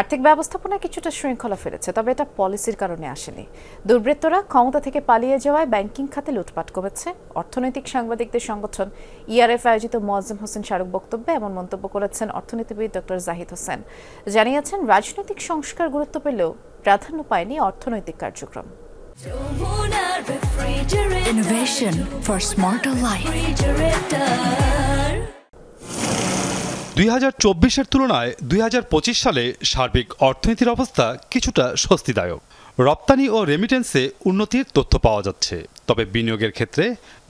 আর্থিক ব্যবস্থাপনায় কিছুটা শৃঙ্খলা ফিরেছে তবে এটা পলিসির কারণে আসেনি। দুর্বৃত্তরা ক্ষমতা থেকে পালিয়ে যাওয়ায় ব্যাংকিং খাতে লুটপাট কমেছে অর্থনৈতিক সাংবাদিকদের সংগঠন ইআরএফ আয়োজিত মোয়াজ্জেম হোসেন শাহরুখ বক্তব্যে এমন মন্তব্য করেছেন অর্থনীতিবিদ ডক্টর জাহিদ হোসেন। জানিয়েছেন রাজনৈতিক সংস্কার গুরুত্ব পেলেও প্রাধান্য পায়নি অর্থনৈতিক কার্যক্রম। Innovation for smarter life. দুই হাজার চব্বিশের তুলনায় দুই হাজার পঁচিশ সালে সার্বিক অর্থনীতির অবস্থা কিছুটা স্বস্তিদায়ক। রপ্তানি ও রেমিটেন্সে উন্নতির তথ্য পাওয়া যাচ্ছে, তবে বিনিয়োগের ক্ষেত্রে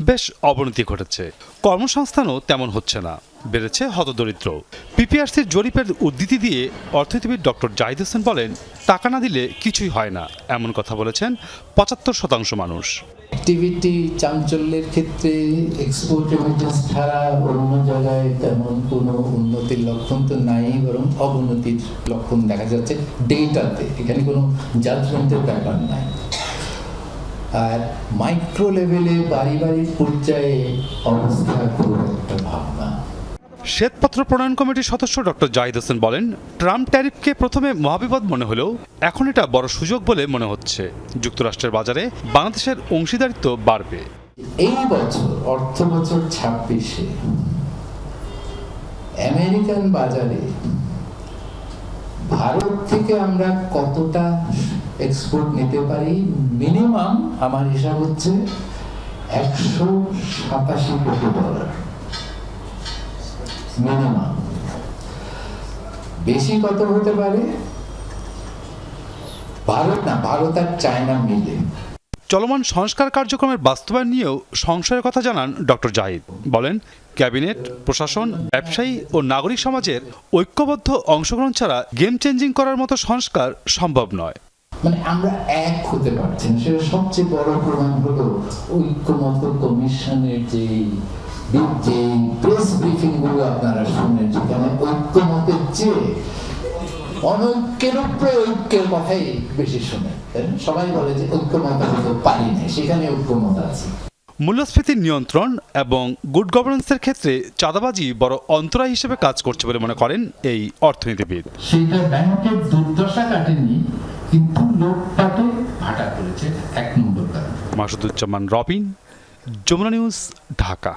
বেশ অবনতি ঘটেছে। কর্মসংস্থানও তেমন হচ্ছে না, বেড়েছে হতদরিদ্র। পিপিআরসির জরিপের উদ্ধৃতি দিয়ে অর্থনীতিবিদ ডক্টর জাহিদ হোসেন বলেন, টাকা না দিলে কিছুই হয় না, এমন কথা বলেছেন পঁচাত্তর শতাংশ মানুষ। অ্যাক্টিভিটি চাঞ্চল্যের ক্ষেত্রে এক্সপোর্ট ছাড়া অন্য জায়গায় তেমন কোনো উন্নতির লক্ষণ তো নাই বরং অবনতির লক্ষণ দেখা যাচ্ছে ডেটাতে। এখানে কোনো জাজমেন্টের ব্যাপার নাই। আর মাইক্রো লেভেলে পারিবারিক পর্যায়ে অবস্থা খুব একটা ভাবনা শ্বেতপত্র প্রণয়ন কমিটির সদস্য ডক্টর জাহিদ হোসেন বলেন ট্রাম্প ট্যারিফকে প্রথমে মহাবিপদ মনে হলেও এখন এটা বড় সুযোগ বলে মনে হচ্ছে। যুক্তরাষ্ট্রের বাজারে বাংলাদেশের অংশীদারিত্ব বাড়বে। এই বছর অর্থ বছর ছাব্বিশে আমেরিকান বাজারে ভারত থেকে আমরা কতটা এক্সপোর্ট নিতে পারি? মিনিমাম আমার হিসাব হচ্ছে একশো সাতাশি কোটি ডলার মিনিমাম বেশি কত হতে পারে? ভারত না, ভারত আর চায়না মিলে। চলমান সংস্কার কার্যক্রমের বাস্তবায়ন নিয়েও সংশয়ের কথা জানান ডক্টর জাহিদ। বলেন ক্যাবিনেট, প্রশাসন, ব্যবসায়ী ও নাগরিক সমাজের ঐক্যবদ্ধ অংশগ্রহণ ছাড়া গেম চেঞ্জিং করার মতো সংস্কার সম্ভব নয়। মানে আমরা এক হতে পারছি না। সেটা সবচেয়ে বড় প্রমাণ হলো ঐক্যমত কমিশনের যে যে প্রেস ব্রিফিংগুলো আপনারা শুনেন সেখানে ঐক্যমতের চেয়ে অনৈক্যের উপরে ঐক্যের কথাই বেশি শুনে সবাই বলে যে ঐক্যমত পারি না সেখানে ঐক্যমত আছে। মূল্যস্ফীতির নিয়ন্ত্রণ এবং গুড গভর্নেন্সের ক্ষেত্রে চাঁদাবাজি বড় অন্তরায় হিসেবে কাজ করছে বলে মনে করেন এই অর্থনীতিবিদ। সেটা ব্যাংকের দুর্দশা কাটেনি কিন্তু লোকটাকে ভাটা করেছে এক নম্বর কারণ। মাসুদুজ্জামান রবিন যমুনা নিউজ ঢাকা।